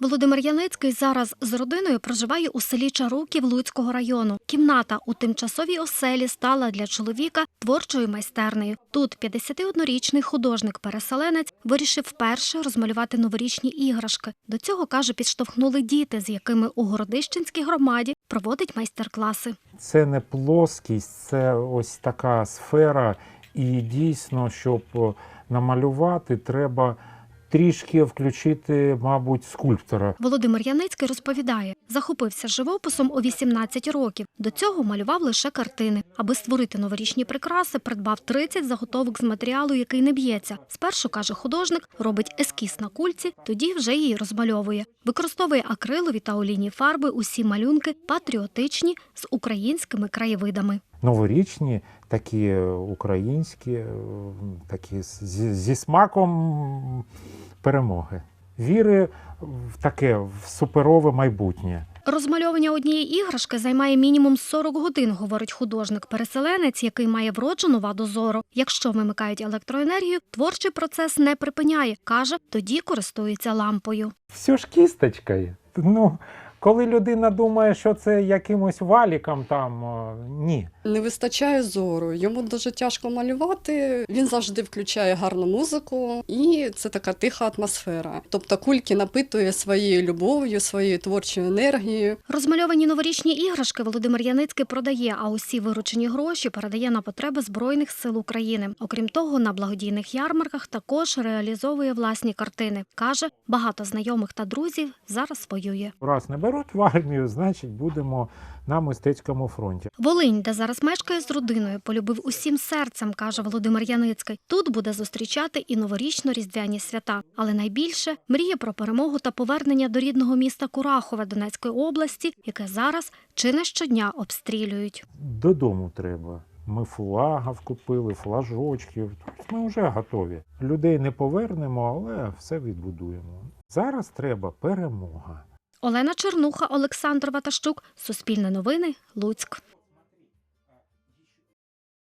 Володимир Яницький зараз з родиною проживає у селі Чаруків Луцького району. Кімната у тимчасовій оселі стала для чоловіка творчою майстернею. Тут 51-річний художник-переселенець вирішив вперше розмалювати новорічні іграшки. До цього каже, підштовхнули діти, з якими у Городищенській громаді проводить майстер-класи. Це не плоскість, це ось така сфера. І дійсно, щоб намалювати, треба трішки включити, мабуть, скульптора. Володимир Яницький розповідає, захопився живописом у 18 років. До цього малював лише картини. Аби створити новорічні прикраси, придбав 30 заготовок з матеріалу, який не б'ється. Спершу каже художник, робить ескіз на кульці, тоді вже її розмальовує. Використовує акрилові та олійні фарби. Усі малюнки патріотичні з українськими краєвидами. Новорічні, такі українські, такі зі, зі смаком перемоги. Віри в таке в суперове майбутнє. Розмальовування однієї іграшки займає мінімум 40 годин, говорить художник-переселенець, який має вроджену ваду зору. Якщо вимикають електроенергію, творчий процес не припиняє. каже, тоді користується лампою. Все ж кісточкою. Ну, коли людина думає, що це якимось валіком, там ні. Не вистачає зору. Йому дуже тяжко малювати. Він завжди включає гарну музику, і це така тиха атмосфера. Тобто кульки напитує своєю любов'ю, своєю творчою енергією. Розмальовані новорічні іграшки Володимир Яницький продає, а усі виручені гроші передає на потреби Збройних сил України. Окрім того, на благодійних ярмарках також реалізовує власні картини. Каже, багато знайомих та друзів зараз воює. Раз не беруть в армію, значить будемо на мистецькому фронті. Волинь, де зараз мешкає з родиною, полюбив усім серцем, каже Володимир Яницький. Тут буде зустрічати і новорічно-різдвяні свята. Але найбільше мріє про перемогу та повернення до рідного міста Курахове Донецької області, яке зараз чи не щодня обстрілюють. Додому треба. Ми флагів купили, флажочків. Тобто Ми вже готові. Людей не повернемо, але все відбудуємо. Зараз треба перемога. Олена Чернуха, Олександр Ватащук, Суспільне новини, Луцьк.